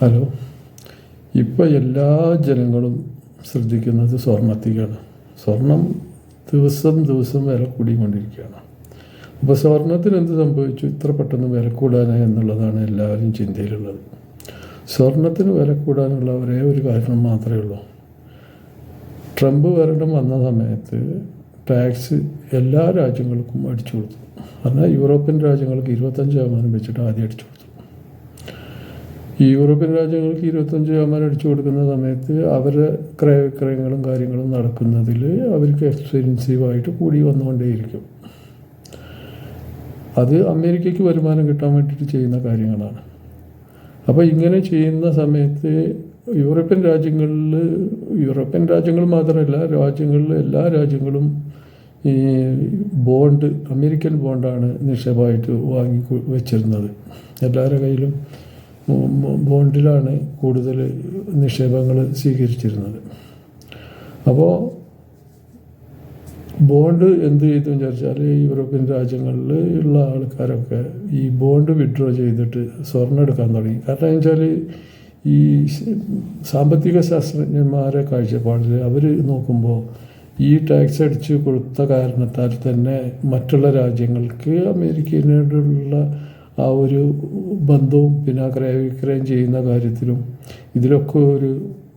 Hello. ഇപ്പോൾ എല്ലാ ജനങ്ങളും ശ്രദ്ധിക്കുന്നത് സ്വർണത്തിക്കാണ് സ്വർണം ദിവസം ദിവസം വില കൂടിക്കൊണ്ടിരിക്കുകയാണ്. അപ്പോൾ സ്വർണത്തിന് എന്ത് സംഭവിച്ചു? ഇത്ര പെട്ടെന്ന് വില കൂടാനായി എന്നുള്ളതാണ് എല്ലാവരും ചിന്തയിലുള്ളത്. സ്വർണത്തിന് വില കൂടാനുള്ള ഒരേ ഒരു കാരണം മാത്രമേ ഉള്ളൂ. ട്രംപ് ഭരണം വന്ന സമയത്ത് ടാക്സ് എല്ലാ രാജ്യങ്ങൾക്കും അടിച്ചു കൊടുത്തു. എന്നാൽ യൂറോപ്യൻ രാജ്യങ്ങൾക്ക് ഇരുപത്തഞ്ച് ശതമാനം വെച്ചിട്ട് ആദ്യം അടിച്ചു കൊടുത്തു. ഈ യൂറോപ്യൻ രാജ്യങ്ങൾക്ക് ഇരുപത്തഞ്ച് ശതമാനം അടിച്ചു കൊടുക്കുന്ന സമയത്ത് അവരുടെ ക്രയവിക്രയങ്ങളും കാര്യങ്ങളും നടക്കുന്നതിൽ അവർക്ക് എക്സ്പെൻസീവായിട്ട് കൂടി വന്നുകൊണ്ടേയിരിക്കും. അത് അമേരിക്കയ്ക്ക് വരുമാനം കിട്ടാൻ വേണ്ടിയിട്ട് ചെയ്യുന്ന കാര്യങ്ങളാണ്. അപ്പോൾ ഇങ്ങനെ ചെയ്യുന്ന സമയത്ത് യൂറോപ്യൻ രാജ്യങ്ങളിൽ യൂറോപ്യൻ രാജ്യങ്ങൾ മാത്രമല്ല രാജ്യങ്ങളിൽ എല്ലാ രാജ്യങ്ങളും ഈ ബോണ്ട് അമേരിക്കൻ ബോണ്ടാണ് നിക്ഷേപമായിട്ട് വാങ്ങി വെച്ചിരുന്നത്. എല്ലാവരുടെ കയ്യിലും ബോണ്ടിലാണ് കൂടുതൽ നിക്ഷേപങ്ങൾ സ്വീകരിച്ചിരുന്നത്. അപ്പോൾ ബോണ്ട് എന്ത് ചെയ്തു വിചാരിച്ചാൽ യൂറോപ്യൻ രാജ്യങ്ങളിൽ ഉള്ള ആൾക്കാരൊക്കെ ഈ ബോണ്ട് വിഡ്രോ ചെയ്തിട്ട് സ്വർണം എടുക്കാൻ തുടങ്ങി. കാരണം എന്ന് വെച്ചാൽ ഈ സാമ്പത്തിക ശാസ്ത്രജ്ഞന്മാരെ കാഴ്ചപ്പാടിൽ അവർ നോക്കുമ്പോൾ ഈ ടാക്സ് അടിച്ച് കൊടുത്ത കാരണത്താൽ തന്നെ മറ്റുള്ള രാജ്യങ്ങൾക്ക് അമേരിക്കയോടുള്ള ആ ഒരു ബന്ധവും പിന്നെ ക്രയവിക്രയം ചെയ്യുന്ന കാര്യത്തിലും ഇതിലൊക്കെ ഒരു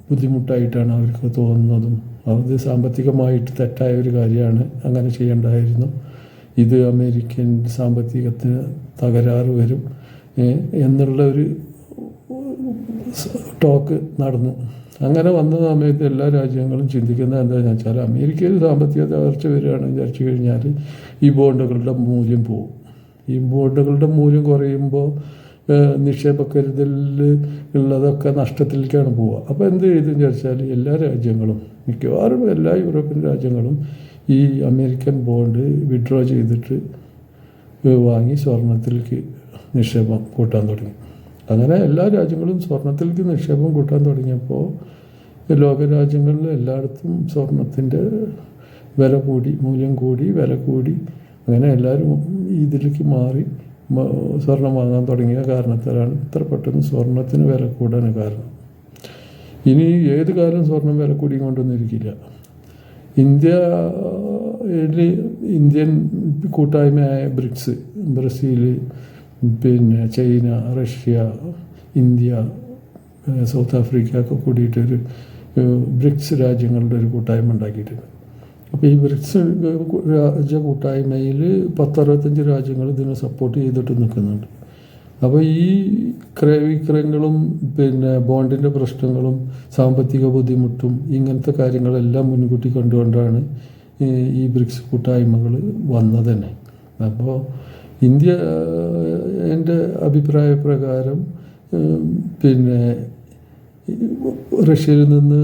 ബുദ്ധിമുട്ടായിട്ടാണ് അവർക്ക് തോന്നുന്നതും. അത് സാമ്പത്തികമായിട്ട് തെറ്റായ ഒരു കാര്യമാണ് അങ്ങനെ ചെയ്യേണ്ടായിരുന്നു ഇത് അമേരിക്കൻ സാമ്പത്തികത്തിന് തകരാറ് വരും എന്നുള്ള ഒരു ടോക്ക് നടന്നു. അങ്ങനെ വന്ന സമയത്ത് എല്ലാ രാജ്യങ്ങളും ചിന്തിക്കുന്നത് എന്താണെന്ന് വെച്ചാൽ അമേരിക്കയിൽ സാമ്പത്തിക തകർച്ച വരികയാണെന്ന് വിചാരിച്ചു കഴിഞ്ഞാൽ ഈ ബോണ്ടുകളുടെ മൂല്യം പോകും ഈ ബോണ്ടുകളുടെ മൂല്യം കുറയുമ്പോൾ നിക്ഷേപക്കരുതലിൽ ഉള്ളതൊക്കെ നഷ്ടത്തിലേക്കാണ് പോവുക. അപ്പോൾ എന്ത് ചെയ്തെന്ന് ചോദിച്ചാൽ എല്ലാ രാജ്യങ്ങളും മിക്കവാറും എല്ലാ യൂറോപ്യൻ രാജ്യങ്ങളും ഈ അമേരിക്കൻ ബോണ്ട് വിഡ്രോ ചെയ്തിട്ട് വാങ്ങി സ്വർണത്തിലേക്ക് നിക്ഷേപം കൂട്ടാൻ തുടങ്ങി. അങ്ങനെ എല്ലാ രാജ്യങ്ങളും സ്വർണത്തിലേക്ക് നിക്ഷേപം കൂട്ടാൻ തുടങ്ങിയപ്പോൾ ലോകരാജ്യങ്ങളിൽ എല്ലായിടത്തും സ്വർണത്തിന്റെ വില കൂടി മൂല്യം കൂടി വില കൂടി അങ്ങനെ എല്ലാവരും ഇതിലേക്ക് മാറി സ്വർണം വാങ്ങാൻ തുടങ്ങിയ കാരണത്താലാണ് ഇത്ര പെട്ടെന്ന് സ്വർണത്തിന് വില കൂടാൻ കാരണം. ഇനി ഏത് കാലം സ്വർണം വില കൂടിക്കൊണ്ടൊന്നിരിക്കില്ല ഇന്ത്യയിൽ ഇന്ത്യൻ കൂട്ടായ്മയായ ബ്രിക്സ് ബ്രസീൽ പിന്നെ China Russia India South Africa ഒക്കെ കൂടിയിട്ടൊരു ബ്രിക്സ് രാജ്യങ്ങളുടെ ഒരു കൂട്ടായ്മ ഉണ്ടാക്കിയിട്ടുണ്ട്. അപ്പോൾ ഈ ബ്രിക്സ് രാജ്യ കൂട്ടായ്മയിൽ പത്തറുപത്തഞ്ച് രാജ്യങ്ങൾ ഇതിനെ സപ്പോർട്ട് ചെയ്തിട്ട് നിൽക്കുന്നുണ്ട് അപ്പോൾ ഈ ക്രയവിക്രയങ്ങളും പിന്നെ ബോണ്ടിന്റെ പ്രശ്നങ്ങളും സാമ്പത്തിക ബുദ്ധിമുട്ടും ഇങ്ങനത്തെ കാര്യങ്ങളെല്ലാം മുൻകൂട്ടി കണ്ടുകൊണ്ടാണ് ഈ ബ്രിക്സ് കൂട്ടായ്മകൾ വന്നത് തന്നെ. അപ്പോൾ ഇന്ത്യ എന്റെ അഭിപ്രായ പ്രകാരം പിന്നെ റഷ്യയിൽ നിന്ന്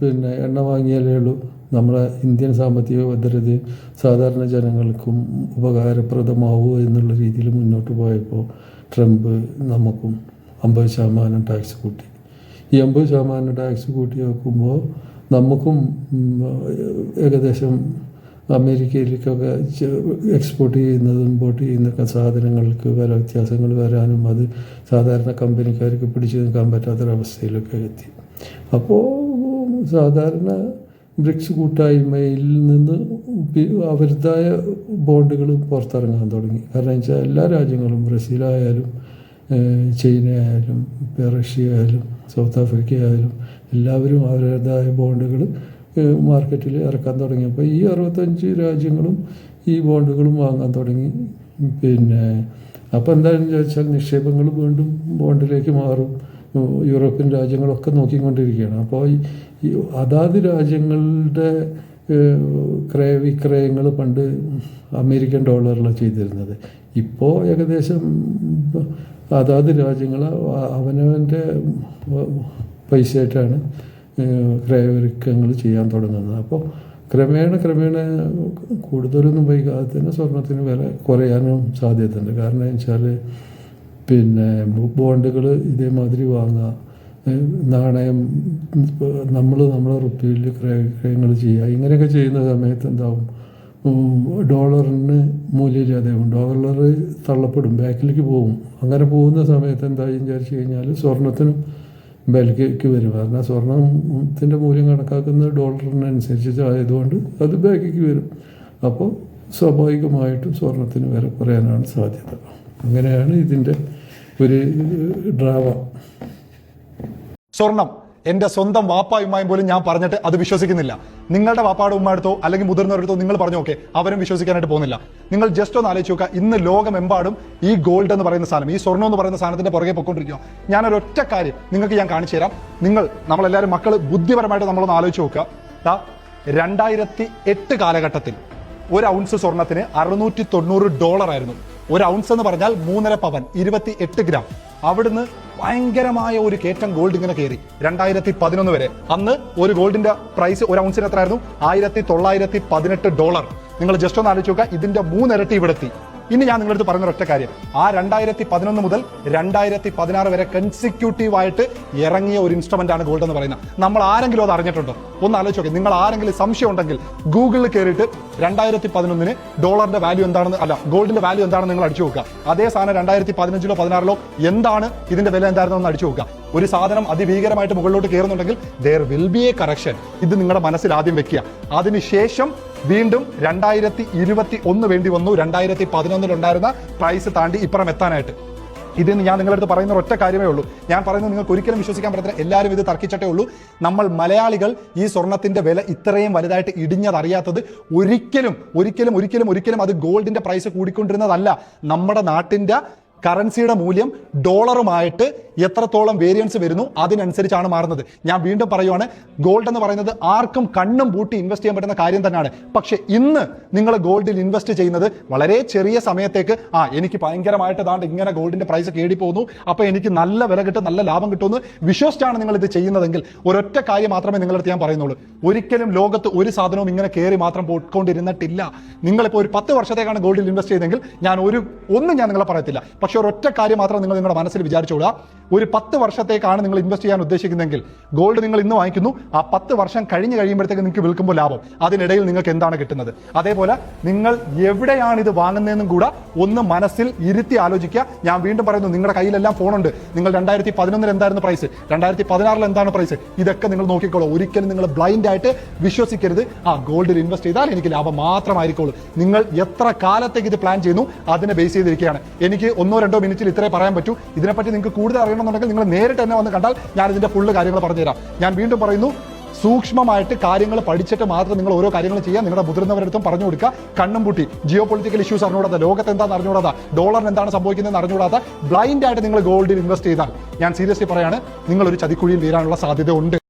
പിന്നെ എണ്ണ വാങ്ങിയാലേ ഉള്ളൂ നമ്മളെ ഇന്ത്യൻ സാമ്പത്തിക ഭദ്രത സാധാരണ ജനങ്ങൾക്കും ഉപകാരപ്രദമാവുക എന്നുള്ള രീതിയിൽ മുന്നോട്ട് പോയപ്പോൾ ട്രംപ് നമുക്കും അമ്പത് ശതമാനം ടാക്സ് കൂട്ടി. ഈ അമ്പത് ശതമാനം ടാക്സ് കൂട്ടി വെക്കുമ്പോൾ നമുക്കും ഏകദേശം അമേരിക്കയിലേക്കൊക്കെ എക്സ്പോർട്ട് ചെയ്യുന്നതും ഇമ്പോർട്ട് ചെയ്യുന്നൊക്കെ സാധനങ്ങൾക്ക് വില വ്യത്യാസങ്ങൾ വരാനും അത് സാധാരണ കമ്പനിക്കാർക്ക് പിടിച്ചു നിൽക്കാൻ പറ്റാത്തൊരവസ്ഥയിലൊക്കെ എത്തി. അപ്പോൾ സാധാരണ ബ്രിക്സ് കൂട്ടായ്മയിൽ നിന്ന് അവരുതായ ബോണ്ടുകൾ പുറത്തിറങ്ങാൻ തുടങ്ങി. കാരണം വെച്ചാൽ എല്ലാ രാജ്യങ്ങളും ബ്രസീലായാലും ചൈന ആയാലും റഷ്യ ആയാലും സൗത്ത് ആഫ്രിക്ക ആയാലും എല്ലാവരും അവരുടേതായ ബോണ്ടുകൾ മാർക്കറ്റിൽ ഇറക്കാൻ തുടങ്ങിയപ്പോൾ ഈ അറുപത്തഞ്ച് രാജ്യങ്ങളും ഈ ബോണ്ടുകളും വാങ്ങാൻ തുടങ്ങി. പിന്നെ അപ്പോൾ എന്താണെന്ന് ചോദിച്ചാൽ നിക്ഷേപങ്ങൾ വീണ്ടും ബോണ്ടിലേക്ക് മാറും. യൂറോപ്യൻ രാജ്യങ്ങളൊക്കെ നോക്കിക്കൊണ്ടിരിക്കുകയാണ്. അപ്പോൾ ഈ അതാത് രാജ്യങ്ങളുടെ ക്രയവിക്രയങ്ങൾ പണ്ട് അമേരിക്കൻ ഡോളറിലാണ് ചെയ്തിരുന്നത്. ഇപ്പോൾ ഏകദേശം അതാത് രാജ്യങ്ങൾ അവനവന്റെ പൈസയായിട്ടാണ് ക്രയവിക്രയങ്ങൾ ചെയ്യാൻ തുടങ്ങുന്നത്. അപ്പോൾ ക്രമേണ ക്രമേണ കൂടുതലൊന്നും വൈകാതെ തന്നെ സ്വർണത്തിന് വില കുറയാനും സാധ്യതയുണ്ട്. കാരണം വെച്ചാൽ പിന്നെ ബോണ്ടുകൾ ഇതേമാതിരി വാങ്ങുക. നാണയം നമ്മൾ നമ്മളെ റുപ്യയിൽ ക്രയങ്ങൾ ചെയ്യുക. ഇങ്ങനെയൊക്കെ ചെയ്യുന്ന സമയത്ത് എന്താവും? ഡോളറിന് മൂല്യമില്ലാതെയാകും ഡോളർ തള്ളപ്പെടും ബാക്കിലേക്ക് പോകും. അങ്ങനെ പോകുന്ന സമയത്ത് എന്തായി വിചാരിച്ചു കഴിഞ്ഞാൽ സ്വർണത്തിനും ബാക്കിലേക്ക് വരും. കാരണം സ്വർണത്തിന്റെ മൂല്യം കണക്കാക്കുന്നത് ഡോളറിനനുസരിച്ച് ആയതുകൊണ്ട് അത് ബാക്കിലേക്ക് വരും. അപ്പോൾ സ്വാഭാവികമായിട്ടും സ്വർണത്തിന് വില കുറയാനാണ് സാധ്യത. അങ്ങനെയാണ് ഇതിന്റെ ഒരു ഡ്രാവ. സ്വർണം. എന്റെ സ്വന്തം വാപ്പായുമായും പോലും ഞാൻ പറഞ്ഞിട്ട് അത് വിശ്വസിക്കുന്നില്ല. നിങ്ങളുടെ വാപ്പാടെ ഉമ്മടുത്തോ അല്ലെങ്കിൽ മുതിർന്നവരടുത്തോ നിങ്ങൾ പറഞ്ഞു ഓക്കെ അവരും വിശ്വസിക്കാനായിട്ട് പോകുന്നില്ല. നിങ്ങൾ ജസ്റ്റ് ഒന്ന് ആലോചിച്ച് നോക്കുക ഇന്ന് ലോകമെമ്പാടും ഈ ഗോൾഡ് എന്ന് പറയുന്ന സാധനം ഈ സ്വർണം എന്ന് പറയുന്ന സാധനത്തിന്റെ പുറകെ പൊയ്ക്കൊണ്ടിരിക്കുക ഞാനൊരൊറ്റ കാര്യം നിങ്ങൾക്ക് ഞാൻ കാണിച്ചു തരാം. നിങ്ങൾ നമ്മളെല്ലാവരും മക്കൾ ബുദ്ധിപരമായിട്ട് നമ്മളൊന്ന് ആലോചിച്ച് നോക്കുക. രണ്ടായിരത്തി എട്ട് കാലഘട്ടത്തിൽ ഒരു ഔൺസ് സ്വർണത്തിന് അറുന്നൂറ്റി തൊണ്ണൂറ് ഡോളർ ആയിരുന്നു. ഒരു ഔൺസ് എന്ന് പറഞ്ഞാൽ മൂന്നര പവൻ ഇരുപത്തി എട്ട് ഗ്രാം. അവിടുന്ന് ഭയങ്കരമായ ഒരു കയറ്റം ഗോൾഡ് ഇങ്ങനെ കയറി. രണ്ടായിരത്തി പതിനൊന്ന് വരെ. അന്ന് ഒരു ഗോൾഡിന്റെ പ്രൈസ് ഒരു ഔൺസിന് എത്രയായിരുന്നു? ആയിരത്തി തൊള്ളായിരത്തി പതിനെട്ട് ഡോളർ നിങ്ങൾ ജസ്റ്റ് ഒന്ന് ആലോചിച്ച് നോക്കുക ഇതിന്റെ മൂന്നിരട്ടി ഇവിടെത്തി. ഇനി ഞാൻ നിങ്ങളടുത്ത് പറഞ്ഞ ഒറ്റ കാര്യം. ആ രണ്ടായിരത്തി പതിനൊന്ന് മുതൽ രണ്ടായിരത്തി പതിനാറ് വരെ കൺസിക്യൂട്ടീവ് ആയിട്ട് ഇറങ്ങിയ ഒരു ഇൻസ്ട്രുമെന്റ് ആണ് ഗോൾഡ് എന്ന് പറയുന്നത്. നമ്മൾ ആരെങ്കിലും അത് അറിഞ്ഞിട്ടുണ്ടോ? ഒന്ന് ആലോചിച്ച് നോക്കി. നിങ്ങൾ ആരെങ്കിലും സംശയം ഉണ്ടെങ്കിൽ ഗൂഗിളിൽ കയറിയിട്ട് രണ്ടായിരത്തി പതിനൊന്നിന് ഡോളറിന്റെ വാല്യൂ എന്താണെന്ന് അല്ല ഗോൾഡിന്റെ വാല്യൂ എന്താണെന്ന് നിങ്ങൾ അടിച്ചു നോക്കുക. അതേ സാധനം രണ്ടായിരത്തി പതിനഞ്ചിലോ പതിനാറിലോ എന്താണ് ഇതിന്റെ വില എന്തായിരുന്നു എന്ന് അടിച്ചു നോക്കുക. ഒരു സാധനം അതിഭീകരമായിട്ട് മുകളിലോട്ട് കയറുന്നുണ്ടെങ്കിൽ there will be a correction ഇത് നിങ്ങളുടെ മനസ്സിൽ ആദ്യം വെക്കുക. അതിനുശേഷം വീണ്ടും രണ്ടായിരത്തി ഇരുപത്തി ഒന്ന് വേണ്ടി വന്നു. രണ്ടായിരത്തി പതിനൊന്നിലുണ്ടായിരുന്ന പ്രൈസ് താണ്ടി ഇപ്പുറം എത്താനായിട്ട്. ഇതിന് ഞാൻ നിങ്ങളടുത്ത് പറയുന്ന ഒറ്റ കാര്യമേ ഉള്ളൂ. ഞാൻ പറയുന്നത് നിങ്ങൾക്ക് ഒരിക്കലും വിശ്വസിക്കാൻ പറ്റത്തില്ല. എല്ലാവരും ഇത് തർക്കിച്ചിട്ടേ ഉള്ളൂ. നമ്മൾ മലയാളികൾ ഈ സ്വർണത്തിന്റെ വില ഇത്രയും വലുതായിട്ട് ഇടിഞ്ഞതറിയാത്തത് ഒരിക്കലും ഒരിക്കലും ഒരിക്കലും ഒരിക്കലും അത് ഗോൾഡിന്റെ പ്രൈസ് കൂടിക്കൊണ്ടിരുന്നതല്ല. നമ്മുടെ നാട്ടിന്റെ കറൻസിയുടെ മൂല്യം ഡോളറുമായിട്ട് എത്രത്തോളം വേരിയൻസ് വരുന്നു അതിനനുസരിച്ചാണ് മാറുന്നത്. ഞാൻ വീണ്ടും പറയുവാണ് ഗോൾഡ് എന്ന് പറയുന്നത് ആർക്കും കണ്ണും പൂട്ടി ഇൻവെസ്റ്റ് ചെയ്യാൻ പറ്റുന്ന കാര്യം തന്നെയാണ്. പക്ഷെ ഇന്ന് നിങ്ങൾ ഗോൾഡിൽ ഇൻവെസ്റ്റ് ചെയ്യുന്നത് വളരെ ചെറിയ സമയത്തേക്ക് ആ എനിക്ക് ഭയങ്കരമായിട്ട് ദാണ്ട് ഇങ്ങനെ ഗോൾഡിന്റെ പ്രൈസ് കേടി പോകുന്നു അപ്പൊ എനിക്ക് നല്ല വില കിട്ടും നല്ല ലാഭം കിട്ടുമെന്ന് വിശ്വസിച്ചാണ് നിങ്ങൾ ഇത് ചെയ്യുന്നതെങ്കിൽ ഒരൊറ്റ കാര്യം മാത്രമേ നിങ്ങളടുത്ത് ഞാൻ പറയുന്നുള്ളൂ. ഒരിക്കലും ലോകത്ത് ഒരു സാധനവും ഇങ്ങനെ കയറി മാത്രം പോയിക്കൊണ്ടിരുന്നിട്ടില്ല. നിങ്ങളിപ്പോൾ ഒരു പത്ത് വർഷത്തേക്കാണ് ഗോൾഡിൽ ഇൻവെസ്റ്റ് ചെയ്തെങ്കിൽ ഞാൻ ഒരു ഒന്നും ഞാൻ നിങ്ങളെ പറയത്തില്ല. പക്ഷെ ഒരൊറ്റ കാര്യം മാത്രം നിങ്ങൾ നിങ്ങളുടെ മനസ്സിൽ വിചാരിച്ചോളുക ഒരു പത്ത് വർഷത്തേക്കാണ് നിങ്ങൾ ഇൻവെസ്റ്റ് ചെയ്യാൻ ഉദ്ദേശിക്കുന്നതെങ്കിൽ ഗോൾഡ് നിങ്ങൾ ഇന്ന് വാങ്ങിക്കുന്നു. ആ പത്ത് വർഷം കഴിഞ്ഞ് കഴിയുമ്പോഴത്തേക്ക് നിങ്ങൾക്ക് വിൽക്കുമ്പോൾ ലാഭം. അതിനിടയിൽ നിങ്ങൾക്ക് എന്താണ് കിട്ടുന്നത്? അതേപോലെ നിങ്ങൾ എവിടെയാണ് ഇത് വാങ്ങുന്നതെന്നും കൂടെ ഒന്ന് മനസ്സിൽ ഇരുത്തി ആലോചിക്കുക. ഞാൻ വീണ്ടും പറയുന്നു നിങ്ങളുടെ കയ്യിലെല്ലാം ഫോണുണ്ട്. നിങ്ങൾ രണ്ടായിരത്തി പതിനൊന്നിൽ എന്തായിരുന്നു പ്രൈസ് രണ്ടായിരത്തി പതിനാറിൽ എന്താണ് പ്രൈസ് ഇതൊക്കെ നിങ്ങൾ നോക്കിക്കോളൂ. ഒരിക്കലും നിങ്ങൾ ബ്ലൈൻഡ് ആയിട്ട് വിശ്വസിക്കരുത്. ആ ഗോൾഡിൽ ഇൻവെസ്റ്റ് ചെയ്താൽ എനിക്ക് ലാഭം മാത്രമായിരിക്കുള്ളൂ. നിങ്ങൾ എത്ര കാലത്തേക്ക് ഇത് പ്ലാൻ ചെയ്യുന്നു അതിനെ ബേസ് ചെയ്തിരിക്കുകയാണ്. എനിക്ക് ഒന്നോ രണ്ടോ മിനിറ്റിൽ ഇത്രേ പറയാൻ പറ്റൂ. ഇതിനെപ്പറ്റി നിങ്ങൾക്ക് കൂടുതൽ അറിയണമെന്നുണ്ടെങ്കിൽ നിങ്ങൾ നേരിട്ട് തന്നെ വന്ന് കണ്ടാൽ ഞാൻ ഇതിന്റെ ഫുള്ള് കാര്യങ്ങൾ പറഞ്ഞുതരാം. ഞാൻ വീണ്ടും പറയുന്നു സൂക്ഷ്മമായിട്ട് കാര്യങ്ങൾ പഠിച്ചിട്ട് മാത്രം നിങ്ങൾ ഓരോ കാര്യങ്ങൾ ചെയ്യാൻ നിങ്ങളുടെ മുതിർന്നവരടുത്തും പറഞ്ഞു കൊടുക്കുക. കണ്ണും പൂട്ടി. ജിയോ പൊളിറ്റിക്കൽ ഇഷ്യൂസ് അറിഞ്ഞുകൂടാത്ത ലോകത്ത് എന്താണെന്ന് അറിഞ്ഞുകൂടാത്ത ഡോളറിന് എന്താണ് സംഭവിക്കുന്നതെന്ന് അറിഞ്ഞുകൂടാത്ത ബ്ലൈൻഡ് ആയിട്ട് നിങ്ങൾ ഗോൾഡിൽ ഇൻവെസ്റ്റ് ചെയ്താൽ ഞാൻ സീരിയസ്ലി പറയാണ് നിങ്ങൾ ഒരു ചതിക്കുഴിയിൽ വീഴാനുള്ള സാധ്യത ഉണ്ട്